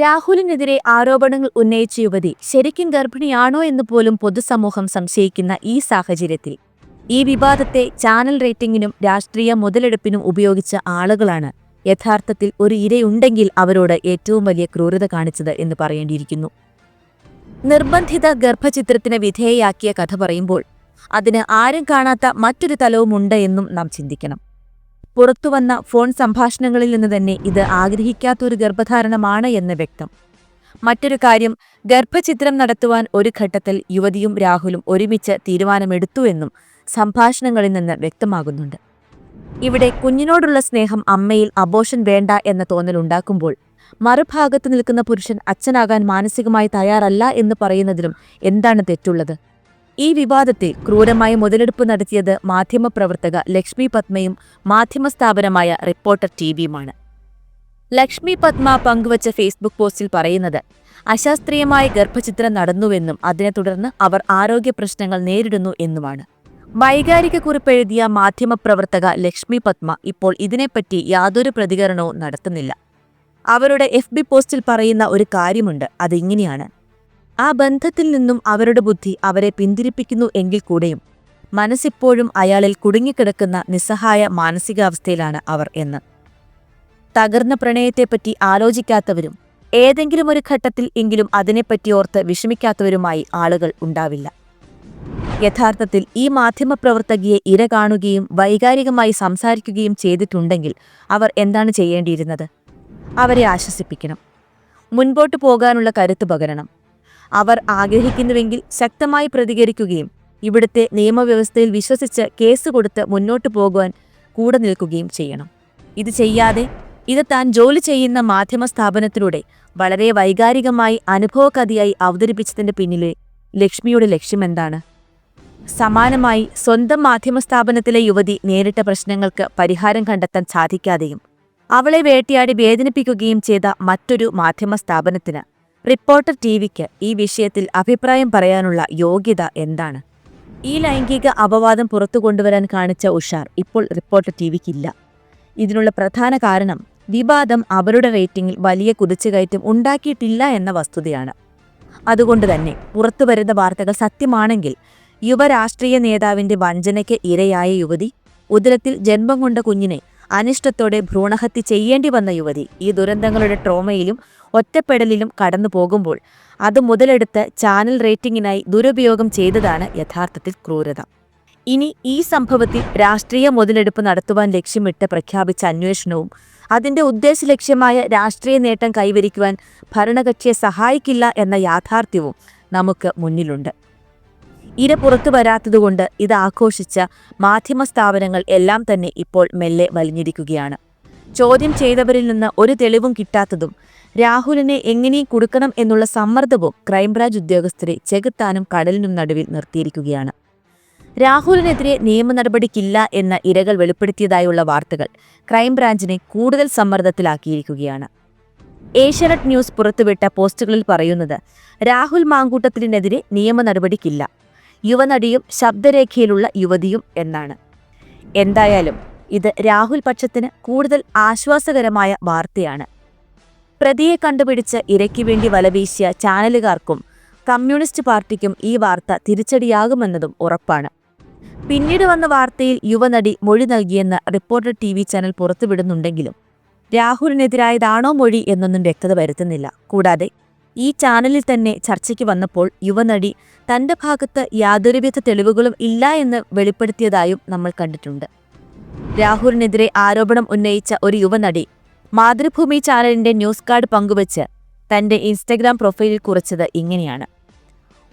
രാഹുലിനെതിരെ ആരോപണങ്ങൾ ഉന്നയിച്ച യുവതി ശരിക്കും ഗർഭിണിയാണോ എന്ന് പോലും പൊതുസമൂഹം സംശയിക്കുന്ന ഈ സാഹചര്യത്തിൽ. ഈ വിവാദത്തെ ചാനൽ റേറ്റിംഗിനും രാഷ്ട്രീയ മുതലെടുപ്പിനും ഉപയോഗിച്ച ആളുകളാണ്. യഥാർത്ഥത്തിൽ ഒരു ഇരയുണ്ടെങ്കിൽ അവരോട് ഏറ്റവും വലിയ ക്രൂരത കാണിച്ചത് എന്ന് പറയേണ്ടിയിരിക്കുന്നു. നിർബന്ധിത ഗർഭചിത്രത്തിന് വിധേയയാക്കിയ കഥ പറയുമ്പോൾ അതിന് ആരും കാണാത്ത മറ്റൊരു തലവുമുണ്ട് എന്നും നാം ചിന്തിക്കണം. പുറത്തുവന്ന ഫോൺ സംഭാഷണങ്ങളിൽ നിന്ന് തന്നെ ഇത് ആഗ്രഹിക്കാത്തൊരു ഗർഭധാരണമാണ് എന്ന് വ്യക്തം. മറ്റൊരു കാര്യം ഗർഭചിത്രം നടത്തുവാൻ ഒരു ഘട്ടത്തിൽ യുവതിയും രാഹുലും ഒരുമിച്ച് തീരുമാനമെടുത്തു എന്നും സംഭാഷണങ്ങളിൽ നിന്ന് വ്യക്തമാകുന്നുണ്ട്. ഇവിടെ കുഞ്ഞിനോടുള്ള സ്നേഹം അമ്മയിൽ അബോഷൻ വേണ്ട എന്ന തോന്നലുണ്ടാക്കുമ്പോൾ മറുഭാഗത്ത് നിൽക്കുന്ന പുരുഷൻ അച്ഛനാകാൻ മാനസികമായി തയ്യാറല്ല എന്ന് പറയുന്നതിലും എന്താണ് തെറ്റുള്ളത്? ഈ വിവാദത്തെ ക്രൂരമായ മുതലെടുപ്പ് നടത്തിയത് മാധ്യമപ്രവർത്തക ലക്ഷ്മി പത്മയും മാധ്യമ സ്ഥാപനമായ റിപ്പോർട്ടർ ടിവിയുമാണ് ലക്ഷ്മി പത്മ പങ്കുവച്ച ഫേസ്ബുക്ക് പോസ്റ്റിൽ പറയുന്നത് അശാസ്ത്രീയമായ ഗർഭചിത്രം നടന്നുവെന്നും അതിനെ തുടർന്ന് അവർ ആരോഗ്യ പ്രശ്നങ്ങൾ നേരിടുന്നു എന്നുമാണ് വൈകാരിക കുറിപ്പെഴുതിയ മാധ്യമപ്രവർത്തക ലക്ഷ്മി പത്മ ഇപ്പോൾ ഇതിനെപ്പറ്റി യാതൊരു പ്രതികരണവും നടത്തുന്നില്ല. അവരുടെ എഫ് ബി പോസ്റ്റിൽ പറയുന്ന ഒരു കാര്യമുണ്ട് അതിങ്ങനെയാണ് ആ ബന്ധത്തിൽ നിന്നും അവരുടെ ബുദ്ധി അവരെ പിന്തിരിപ്പിക്കുന്നു എങ്കിൽ കൂടെയും മനസ്സിപ്പോഴും അയാളിൽ കുടുങ്ങിക്കിടക്കുന്ന നിസ്സഹായ മാനസികാവസ്ഥയിലാണ് അവർ എന്ന്. തകർന്ന പ്രണയത്തെപ്പറ്റി ആലോചിക്കാത്തവരും ഏതെങ്കിലും ഒരു ഘട്ടത്തിൽ എങ്കിലും അതിനെപ്പറ്റി ഓർത്ത് വിഷമിക്കാത്തവരുമായി ആളുകൾ ഉണ്ടാവില്ല. യഥാർത്ഥത്തിൽ ഈ മാധ്യമപ്രവർത്തകയെ ഇര കാണുകയും വൈകാരികമായി സംസാരിക്കുകയും ചെയ്തിട്ടുണ്ടെങ്കിൽ അവർ എന്താണ് ചെയ്യേണ്ടിയിരുന്നത്? അവരെ ആശ്വസിപ്പിക്കണം. മുൻപോട്ട് പോകാനുള്ള കരുത്ത് പകരണം. അവർ ആഗ്രഹിക്കുന്നുവെങ്കിൽ ശക്തമായി പ്രതികരിക്കുകയും ഇവിടുത്തെ നിയമവ്യവസ്ഥയിൽ വിശ്വസിച്ച് കേസ് കൊടുത്ത് മുന്നോട്ടു പോകുവാൻ കൂടെ നിൽക്കുകയും ചെയ്യണം. ഇത് ചെയ്യാതെ ഇത് താൻ ജോലി ചെയ്യുന്ന മാധ്യമ സ്ഥാപനത്തിലൂടെ വളരെ വൈകാരികമായി അനുഭവകഥയായി അവതരിപ്പിച്ചതിന്റെ പിന്നിലെ ലക്ഷ്മിയുടെ ലക്ഷ്യമെന്താണ് സമാനമായി സ്വന്തം മാധ്യമ സ്ഥാപനത്തിലെ യുവതി നേരിട്ട പ്രശ്നങ്ങൾക്ക് പരിഹാരം കണ്ടെത്താൻ സാധിക്കാതെയും അവളെ വേട്ടയാടി വേദനിപ്പിക്കുകയും ചെയ്ത മറ്റൊരു മാധ്യമ സ്ഥാപനത്തിന് റിപ്പോർട്ടർ ടിവിക്ക് ഈ വിഷയത്തിൽ അഭിപ്രായം പറയാനുള്ള യോഗ്യത എന്താണ്? ഈ ലൈംഗിക അപവാദം പുറത്തു കൊണ്ടുവരാൻ കാണിച്ച ഉഷാർ ഇപ്പോൾ റിപ്പോർട്ടർ ടിവിക്കില്ല ഇതിനുള്ള പ്രധാന കാരണം വിവാദം അവരുടെ റേറ്റിംഗിൽ വലിയ കുതിച്ചുകയറ്റം ഉണ്ടാക്കിയിട്ടില്ല എന്ന വസ്തുതയാണ്. അതുകൊണ്ട് തന്നെ പുറത്തുവരുന്ന വാർത്തകൾ സത്യമാണെങ്കിൽ യുവരാഷ്ട്രീയ നേതാവിന്റെ വഞ്ചനയ്ക്ക് ഇരയായ യുവതി ഉദരത്തിൽ ജന്മം കൊണ്ട കുഞ്ഞിനെ അനിഷ്ടത്തോടെ ഭ്രൂണഹത്യ ചെയ്യേണ്ടി വന്ന യുവതി ഈ ദുരന്തങ്ങളുടെ ട്രോമയിലും ഒറ്റപ്പെടലിലും കടന്നു പോകുമ്പോൾ അത് മുതലെടുത്ത് ചാനൽ റേറ്റിംഗിനായി ദുരുപയോഗം ചെയ്തതാണ് യഥാർത്ഥത്തിൽ ക്രൂരത. ഇനി ഈ സംഭവത്തിൽ രാഷ്ട്രീയ മുതലെടുപ്പ് നടത്തുവാൻ ലക്ഷ്യമിട്ട് പ്രഖ്യാപിച്ച അന്വേഷണവും അതിന്റെ ഉദ്ദേശലക്ഷ്യമായ രാഷ്ട്രീയ നേട്ടം കൈവരിക്കുവാൻ ഭരണകക്ഷിയെ സഹായിക്കില്ല എന്ന യാഥാർത്ഥ്യവും നമുക്ക് മുന്നിലുണ്ട്. ഇര പുറത്തു വരാത്തതുകൊണ്ട് ഇത് ആഘോഷിച്ച മാധ്യമ സ്ഥാപനങ്ങൾ എല്ലാം തന്നെ ഇപ്പോൾ മെല്ലെ വലിഞ്ഞിരിക്കുകയാണ് ചോദ്യം ചെയ്തവരിൽ നിന്ന് ഒരു തെളിവും കിട്ടാത്തതും രാഹുലിനെ എങ്ങനെ കൊടുക്കണം എന്നുള്ള സമ്മർദ്ദവും ക്രൈംബ്രാഞ്ച് ഉദ്യോഗസ്ഥരെ ചെകുത്താനും കടലിനും നടുവിൽ നിർത്തിയിരിക്കുകയാണ്. രാഹുലിനെതിരെ നിയമ നടപടിക്കില്ല എന്ന ഇരകൾ വെളിപ്പെടുത്തിയതായുള്ള വാർത്തകൾ ക്രൈംബ്രാഞ്ചിനെ കൂടുതൽ സമ്മർദ്ദത്തിലാക്കിയിരിക്കുകയാണ്. ഏഷ്യാനെറ്റ് ന്യൂസ് പുറത്തുവിട്ട പോസ്റ്റുകളിൽ പറയുന്നത് രാഹുൽ മാങ്കൂട്ടത്തിനെതിരെ നിയമ നടപടിക്കില്ല. യുവനടിയും ശബ്ദരേഖയിലുള്ള യുവതിയും എന്നാണ്. എന്തായാലും ഇത് രാഹുൽ പക്ഷത്തിന് കൂടുതൽ ആശ്വാസകരമായ വാർത്തയാണ്. പ്രതിയെ കണ്ടുപിടിച്ച് ഇരയ്ക്ക് വേണ്ടി വലവീശിയ ചാനലുകാർക്കും കമ്മ്യൂണിസ്റ്റ് പാർട്ടിക്കും ഈ വാർത്ത തിരിച്ചടിയാകുമെന്നതും ഉറപ്പാണ്. പിന്നീട് വന്ന വാർത്തയിൽ യുവനടി മൊഴി നൽകിയെന്ന് റിപ്പോർട്ടർ ടി വി ചാനൽ പുറത്തുവിടുന്നുണ്ടെങ്കിലും രാഹുലിനെതിരായതാണോ മൊഴി എന്നൊന്നും വ്യക്തത വരുത്തുന്നില്ല. കൂടാതെ ഈ ചാനലിൽ തന്നെ ചർച്ചയ്ക്ക് വന്നപ്പോൾ യുവനടി തന്റെ ഭാഗത്ത് യാതൊരുവിധ തെളിവുകളും ഇല്ല എന്ന് വെളിപ്പെടുത്തിയതായും നമ്മൾ കണ്ടിട്ടുണ്ട്. രാഹുലിനെതിരെ ആരോപണം ഉന്നയിച്ച ഒരു യുവനടി മാതൃഭൂമി ചാനലിന്റെ ന്യൂസ് കാർഡ് പങ്കുവച്ച് തന്റെ ഇൻസ്റ്റഗ്രാം പ്രൊഫൈലിൽ കുറിച്ചത് ഇങ്ങനെയാണ്.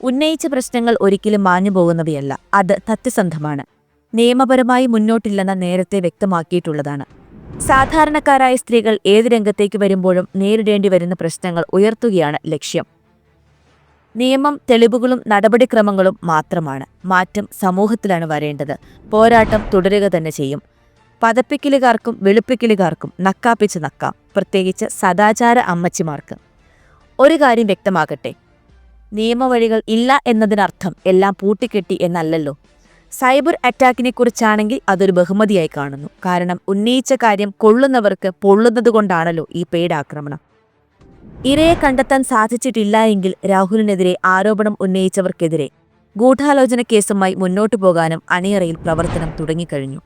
ഉന്നയിച്ച പ്രശ്നങ്ങൾ ഒരിക്കലും മാഞ്ഞു പോകുന്നവയല്ല അത് സത്യസന്ധമാണ് നിയമപരമായി മുന്നോട്ടില്ലെന്ന് നേരത്തെ വ്യക്തമാക്കിയിട്ടുള്ളതാണ്. സാധാരണക്കാരായ സ്ത്രീകൾ ഏത് രംഗത്തേക്ക് വരുമ്പോഴും നേരിടേണ്ടി വരുന്ന പ്രശ്നങ്ങൾ ഉയർത്തുകയാണ് ലക്ഷ്യം. നിയമം തെളിവുകളും നടപടിക്രമങ്ങളും മാത്രമാണ്. മാറ്റം സമൂഹത്തിലാണ് വരേണ്ടത്. പോരാട്ടം തുടരുക തന്നെ ചെയ്യും. പതപ്പിക്കലുകാർക്കും വെളുപ്പിക്കലുകാർക്കും നക്കാപ്പിച്ച് നക്കാം. പ്രത്യേകിച്ച് സദാചാര അമ്മച്ചിമാർക്ക്. ഒരു കാര്യം വ്യക്തമാകട്ടെ. നിയമവഴികൾ ഇല്ല എന്നതിനർത്ഥം എല്ലാം പൂട്ടിക്കെട്ടി എന്നല്ലല്ലോ. സൈബർ അറ്റാക്കിനെ കുറിച്ചാണെങ്കിൽ അതൊരു ബഹുമതിയായി കാണുന്നു. കാരണം ഉന്നയിച്ച കാര്യം കൊള്ളുന്നവർക്ക് പൊള്ളുന്നത് കൊണ്ടാണല്ലോ ഈ പെയ്ഡ് ആക്രമണം. ഇരയെ കണ്ടെത്താൻ സാധിച്ചിട്ടില്ല എങ്കിൽ രാഹുലിനെതിരെ ആരോപണം ഉന്നയിച്ചവർക്കെതിരെ ഗൂഢാലോചന കേസുമായി മുന്നോട്ടു പോകാനും അണിയറയിൽ പ്രവർത്തനം തുടങ്ങിക്കഴിഞ്ഞു.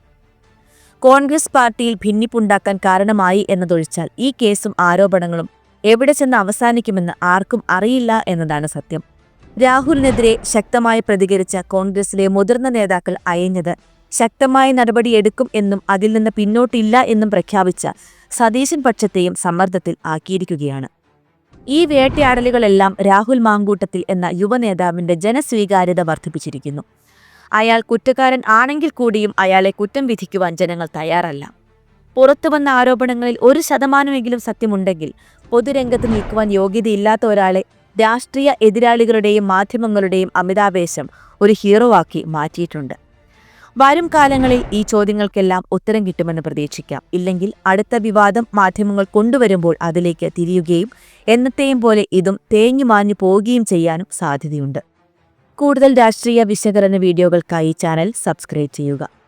കോൺഗ്രസ് പാർട്ടിയിൽ ഭിന്നിപ്പുണ്ടാക്കാൻ കാരണമായി എന്നതൊഴിച്ചാൽ ഈ കേസും ആരോപണങ്ങളും എവിടെ ചെന്ന് അവസാനിക്കുമെന്ന് ആർക്കും അറിയില്ല എന്നതാണ് സത്യം. രാഹുലിനെതിരെ ശക്തമായി പ്രതികരിച്ച കോൺഗ്രസിലെ മുതിർന്ന നേതാക്കൾ അയഞ്ഞത് ശക്തമായ നടപടിയെടുക്കും എന്നും അതിൽ നിന്ന് പിന്നോട്ടില്ല എന്നും പ്രഖ്യാപിച്ച സതീശൻ പക്ഷത്തെയും സമ്മർദ്ദത്തിൽ ആക്കിയിരിക്കുകയാണ്. ഈ വേട്ടയാടലുകളെല്ലാം രാഹുൽ മാങ്കൂട്ടത്തിൽ എന്ന യുവനേതാവിന്റെ ജനസ്വീകാര്യത വർദ്ധിപ്പിച്ചിരിക്കുന്നു. അയാൾ കുറ്റക്കാരൻ ആണെങ്കിൽ കൂടിയും അയാളെ കുറ്റം വിധിക്കുവാൻ ജനങ്ങൾ തയ്യാറല്ല. പുറത്തുവന്ന ആരോപണങ്ങളിൽ ഒരു ശതമാനമെങ്കിലും സത്യമുണ്ടെങ്കിൽ പൊതുരംഗത്ത് നിൽക്കുവാൻ യോഗ്യതയില്ലാത്ത ഒരാളെ രാഷ്ട്രീയ എതിരാളികളുടെയും മാധ്യമങ്ങളുടെയും അമിതാവേശം ഒരു ഹീറോ ആക്കി മാറ്റിയിട്ടുണ്ട്. വരും കാലങ്ങളിൽ ഈ ചോദ്യങ്ങൾക്കെല്ലാം ഉത്തരം കിട്ടുമെന്ന് പ്രതീക്ഷിക്കാം. ഇല്ലെങ്കിൽ അടുത്ത വിവാദം മാധ്യമങ്ങൾ കൊണ്ടുവരുമ്പോൾ അതിലേക്ക് തിരിയുകയും എന്നത്തെയും പോലെ ഇതും തേഞ്ഞു മാഞ്ഞു പോവുകയും ചെയ്യാനും സാധ്യതയുണ്ട്. കൂടുതൽ രാഷ്ട്രീയ വിശകലന വീഡിയോകൾക്കായി ചാനൽ സബ്സ്ക്രൈബ് ചെയ്യുക.